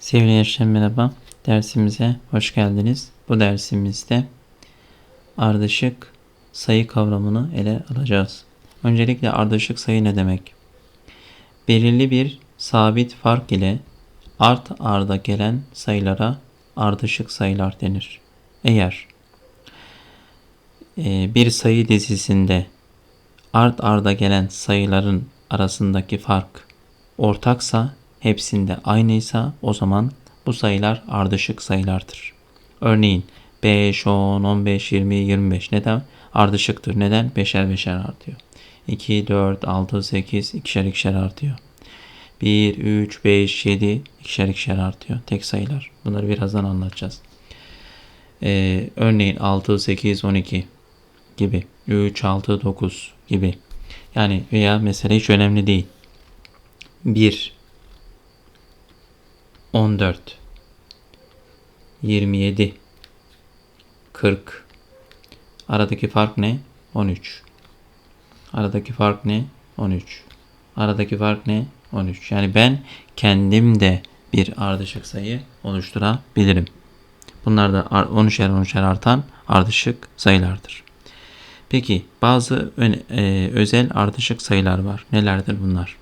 Sevgili gençler merhaba. Dersimize hoş geldiniz. Bu dersimizde ardışık sayı kavramını ele alacağız. Öncelikle ardışık sayı ne demek? Belirli bir sabit fark ile art arda gelen sayılara ardışık sayılar denir. Eğer e, bir sayı dizisinde art arda gelen sayıların arasındaki fark ortaksa hepsinde aynıysa o zaman bu sayılar ardışık sayılardır. Örneğin 5, 10, 15, 20, 25 neden? Ardışıktır. Neden? Beşer beşer artıyor. 2, 4, 6, 8 ikişer ikişer artıyor. 1, 3, 5, 7 ikişer ikişer artıyor. Tek sayılar. Bunları birazdan anlatacağız. Ee, örneğin 6, 8, 12 gibi. 3, 6, 9 gibi. Yani veya mesela hiç önemli değil. 1, 14 27 40 Aradaki fark ne? 13 Aradaki fark ne? 13 Aradaki fark ne? 13 Yani ben kendim de bir ardışık sayı oluşturabilirim. Bunlar da 13'er 13'er artan ardışık sayılardır. Peki bazı e, özel ardışık sayılar var. Nelerdir bunlar?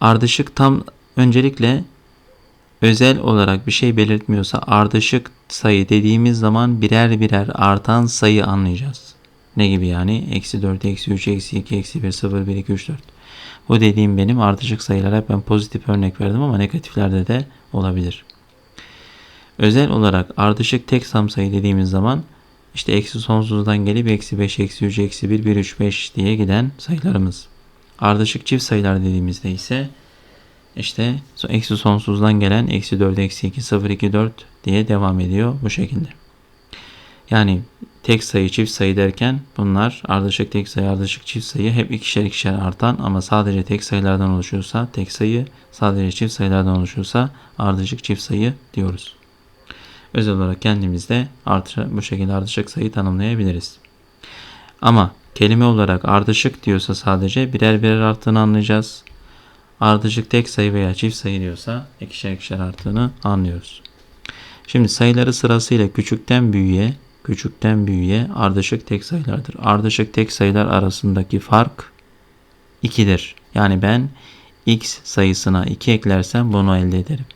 Ardışık tam öncelikle özel olarak bir şey belirtmiyorsa ardışık sayı dediğimiz zaman birer birer artan sayı anlayacağız. Ne gibi yani? Eksi 4, eksi 3, eksi 2, eksi 1, 0, 1, 2, 3, 4. Bu dediğim benim ardışık sayılara ben pozitif örnek verdim ama negatiflerde de olabilir. Özel olarak ardışık tek sam sayı dediğimiz zaman işte eksi sonsuzdan gelip eksi 5, eksi 3, eksi 1, 1, 3, 5 diye giden sayılarımız. Ardışık çift sayılar dediğimizde ise işte eksi sonsuzdan gelen eksi 4 eksi 2 0 2 4 diye devam ediyor bu şekilde. Yani tek sayı çift sayı derken bunlar ardışık tek sayı ardışık çift sayı hep ikişer ikişer artan ama sadece tek sayılardan oluşuyorsa tek sayı sadece çift sayılardan oluşuyorsa ardışık çift sayı diyoruz. Özel olarak kendimizde artı, bu şekilde ardışık sayı tanımlayabiliriz. Ama kelime olarak ardışık diyorsa sadece birer birer arttığını anlayacağız ardışık tek sayı veya çift sayı diyorsa ikişer ikişer arttığını anlıyoruz. Şimdi sayıları sırasıyla küçükten büyüğe, küçükten büyüğe ardışık tek sayılardır. Ardışık tek sayılar arasındaki fark 2'dir. Yani ben x sayısına 2 eklersem bunu elde ederim.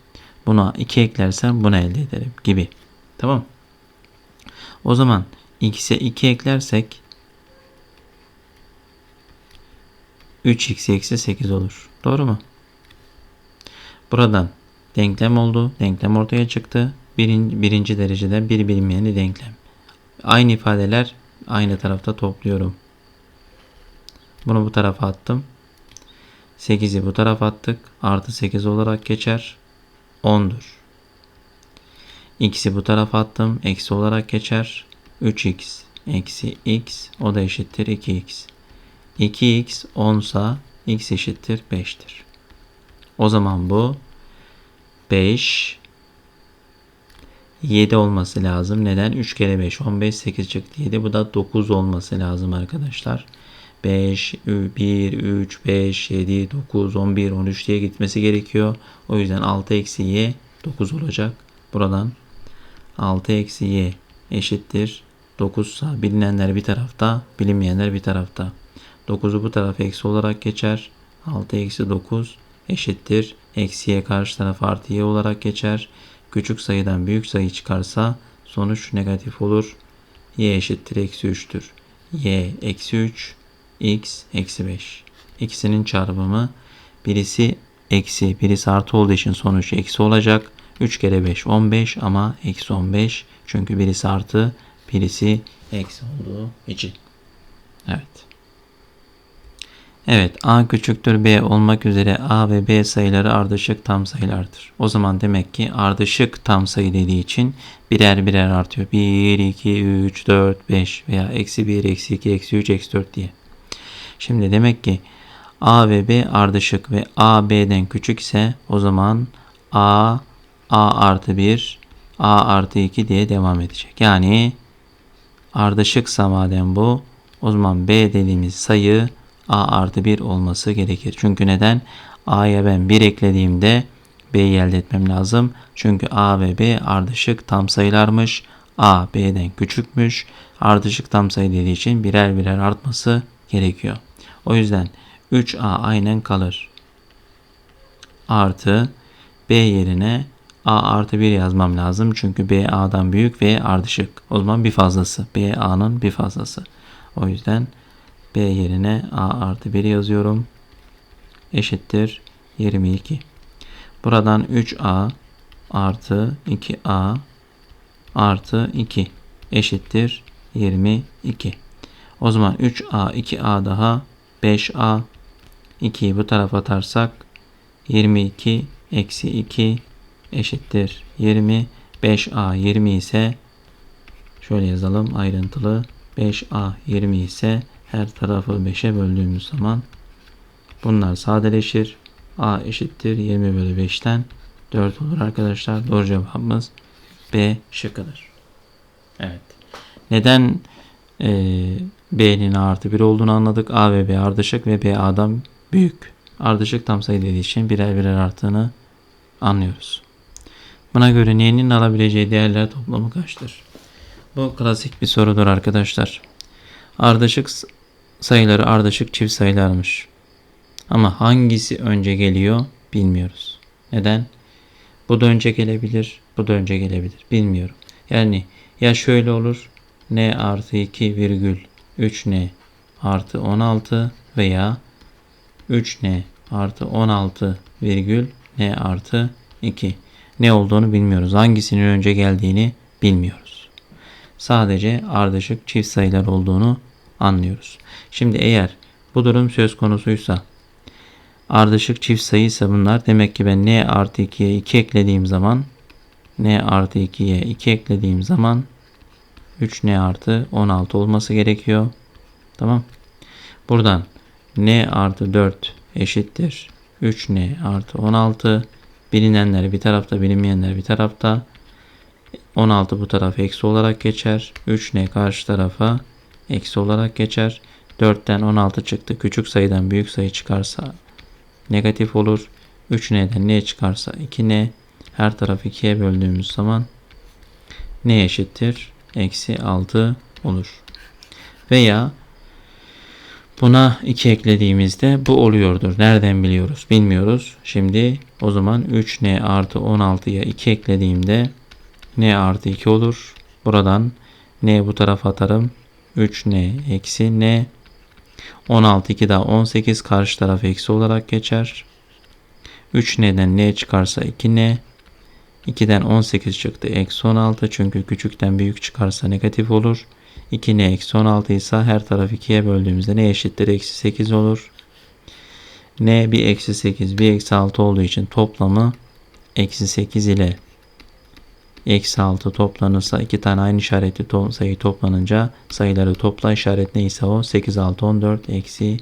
Buna 2 eklersem bunu elde ederim gibi. Tamam. O zaman x'e 2 eklersek 3x eksi 8 olur. Doğru mu? Buradan denklem oldu. Denklem ortaya çıktı. Birinci, birinci dereceden bir bilinmeyeni denklem. Aynı ifadeler aynı tarafta topluyorum. Bunu bu tarafa attım. 8'i bu tarafa attık. Artı 8 olarak geçer. 10'dur. X'i bu tarafa attım. Eksi olarak geçer. 3x eksi x o da eşittir 2x. 2x 10 sa x eşittir 5'tir. O zaman bu 5 7 olması lazım. Neden? 3 kere 5 15 8 çıktı 7. Bu da 9 olması lazım arkadaşlar. 5 1 3 5 7 9 11 13 diye gitmesi gerekiyor. O yüzden 6 eksi y 9 olacak. Buradan 6 eksi y eşittir 9 sa bilinenler bir tarafta bilinmeyenler bir tarafta. 9'u bu tarafa eksi olarak geçer. 6 eksi 9 eşittir. Eksiye karşı taraf artı y olarak geçer. Küçük sayıdan büyük sayı çıkarsa sonuç negatif olur. y eşittir eksi 3'tür. y eksi 3 x eksi 5. İkisinin çarpımı birisi eksi birisi artı olduğu için sonuç eksi olacak. 3 kere 5 15 ama eksi 15 çünkü birisi artı birisi eksi olduğu için. Evet. Evet a küçüktür b olmak üzere a ve b sayıları ardışık tam sayılardır. O zaman demek ki ardışık tam sayı dediği için birer birer artıyor. 1, 2, 3, 4, 5 veya eksi 1, eksi 2, eksi 3, eksi 4 diye. Şimdi demek ki a ve b ardışık ve a b'den küçük ise o zaman a a artı 1 a artı 2 diye devam edecek. Yani ardışıksa madem bu o zaman b dediğimiz sayı a artı 1 olması gerekir. Çünkü neden? a'ya ben 1 eklediğimde B'yi elde etmem lazım. Çünkü A ve B ardışık tam sayılarmış. A B'den küçükmüş. Ardışık tam sayı dediği için birer birer artması gerekiyor. O yüzden 3A aynen kalır. Artı B yerine A artı 1 yazmam lazım. Çünkü B A'dan büyük ve ardışık. O zaman bir fazlası. B A'nın bir fazlası. O yüzden B yerine A artı 1 yazıyorum. Eşittir 22. Buradan 3A artı 2A artı 2 eşittir 22. O zaman 3A 2A daha 5A 2'yi bu tarafa atarsak 22 eksi 2 eşittir 20. 5A 20 ise şöyle yazalım ayrıntılı 5A 20 ise her tarafı 5'e böldüğümüz zaman bunlar sadeleşir. A eşittir 20 bölü 5'ten 4 olur arkadaşlar. Doğru cevabımız B şıkkıdır. Evet. Neden e, B'nin A artı 1 olduğunu anladık. A ve B ardışık ve B A'dan büyük. Ardışık tam sayı dediği için birer birer arttığını anlıyoruz. Buna göre n'nin alabileceği değerler toplamı kaçtır? Bu klasik bir sorudur arkadaşlar. Ardışık sayıları ardışık çift sayılarmış. Ama hangisi önce geliyor bilmiyoruz. Neden? Bu da önce gelebilir, bu da önce gelebilir. Bilmiyorum. Yani ya şöyle olur. n artı 2 virgül 3n artı 16 veya 3n artı 16 virgül n artı 2. Ne olduğunu bilmiyoruz. Hangisinin önce geldiğini bilmiyoruz. Sadece ardışık çift sayılar olduğunu anlıyoruz. Şimdi eğer bu durum söz konusuysa ardışık çift sayıysa bunlar demek ki ben n artı 2'ye 2 eklediğim zaman n artı 2'ye 2 eklediğim zaman 3n artı 16 olması gerekiyor. Tamam. Buradan n artı 4 eşittir 3n artı 16 bilinenler bir tarafta bilinmeyenler bir tarafta 16 bu tarafa eksi olarak geçer. 3n karşı tarafa eksi olarak geçer. 4'ten 16 çıktı. Küçük sayıdan büyük sayı çıkarsa negatif olur. 3n'den ne çıkarsa 2n her tarafı 2'ye böldüğümüz zaman ne eşittir? Eksi 6 olur. Veya Buna 2 eklediğimizde bu oluyordur. Nereden biliyoruz? Bilmiyoruz. Şimdi o zaman 3n artı 16'ya 2 eklediğimde n artı 2 olur. Buradan n bu tarafa atarım. 3n eksi n 16 2 daha 18 karşı taraf eksi olarak geçer. 3n'den n çıkarsa 2n 2'den 18 çıktı eksi 16 çünkü küçükten büyük çıkarsa negatif olur. 2n eksi 16 ise her taraf 2'ye böldüğümüzde ne eşittir? Eksi 8 olur. n bir eksi 8 bir eksi 6 olduğu için toplamı eksi 8 ile eksi 6 toplanırsa iki tane aynı işaretli to sayı toplanınca sayıları topla işaret neyse o 8 6 14 eksi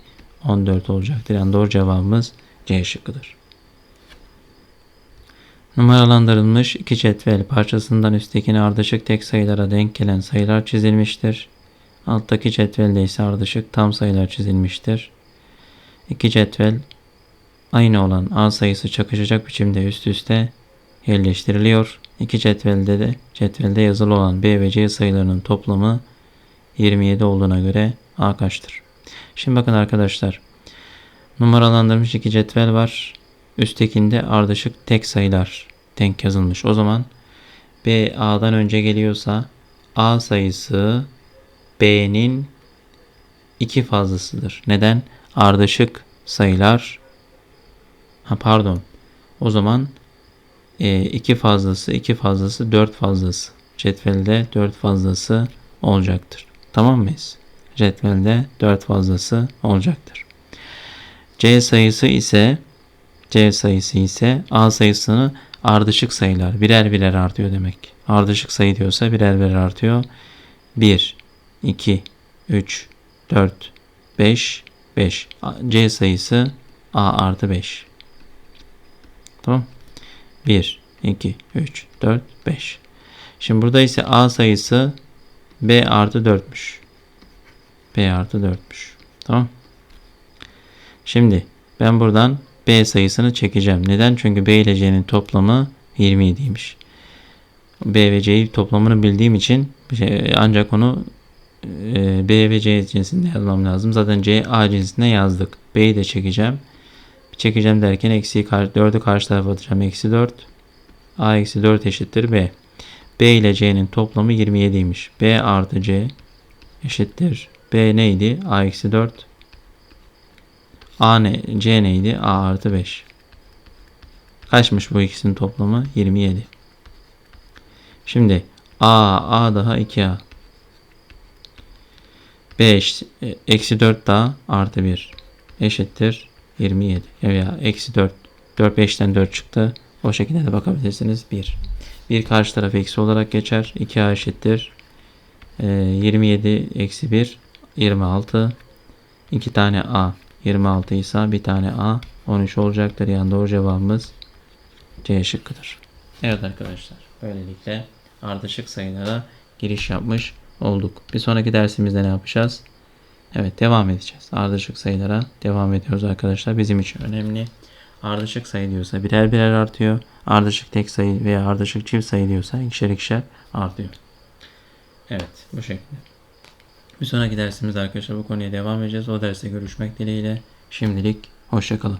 14 olacaktır. Yani doğru cevabımız C şıkkıdır. Numaralandırılmış iki cetvel parçasından üsttekine ardışık tek sayılara denk gelen sayılar çizilmiştir. Alttaki cetvelde ise ardışık tam sayılar çizilmiştir. İki cetvel aynı olan A sayısı çakışacak biçimde üst üste yerleştiriliyor. İki cetvelde de cetvelde yazılı olan B ve C sayılarının toplamı 27 olduğuna göre A kaçtır? Şimdi bakın arkadaşlar. Numaralandırmış iki cetvel var. Üsttekinde ardışık tek sayılar denk yazılmış. O zaman B A'dan önce geliyorsa A sayısı B'nin iki fazlasıdır. Neden? Ardışık sayılar ha pardon. O zaman e, iki fazlası, iki fazlası, dört fazlası. Cetvelde dört fazlası olacaktır. Tamam mıyız? Cetvelde dört fazlası olacaktır. C sayısı ise C sayısı ise A sayısını ardışık sayılar birer birer artıyor demek. Ardışık sayı diyorsa birer birer artıyor. 1, 2, 3, 4, 5, 5. C sayısı A artı 5. Tamam. 1, 2, 3, 4, 5. Şimdi burada ise A sayısı B artı 4'müş. B artı 4'müş. Tamam. Şimdi ben buradan B sayısını çekeceğim. Neden? Çünkü B ile C'nin toplamı 27'ymiş. B ve C'yi toplamını bildiğim için şey, ancak onu e, B ve C cinsinde yazmam lazım. Zaten C A cinsinde yazdık. B'yi de çekeceğim. Çekeceğim derken eksiği 4'ü karşı tarafa atacağım. Eksi 4. A eksi 4 eşittir B. B ile C'nin toplamı 27'ymiş. B artı C eşittir. B neydi? A eksi 4. A ne? C neydi? A artı 5. Kaçmış bu ikisinin toplamı? 27. Şimdi A, A daha 2A. 5, e, eksi 4 daha artı 1 eşittir 27. Ya eksi 4. 4 5'ten 4 çıktı. O şekilde de bakabilirsiniz. 1. 1 karşı taraf eksi olarak geçer. 2A eşittir. E, 27 eksi 1 26. 2 tane A 26 ise bir tane A 13 olacaktır. Yani doğru cevabımız C şıkkıdır. Evet arkadaşlar. Böylelikle ardışık sayılara giriş yapmış olduk. Bir sonraki dersimizde ne yapacağız? Evet devam edeceğiz. Ardışık sayılara devam ediyoruz arkadaşlar. Bizim için önemli. Ardışık sayı diyorsa birer birer artıyor. Ardışık tek sayı veya ardışık çift sayı diyorsa ikişer ikişer artıyor. Evet bu şekilde. Bir sonraki dersimizde arkadaşlar bu konuya devam edeceğiz. O derste görüşmek dileğiyle. Şimdilik hoşçakalın.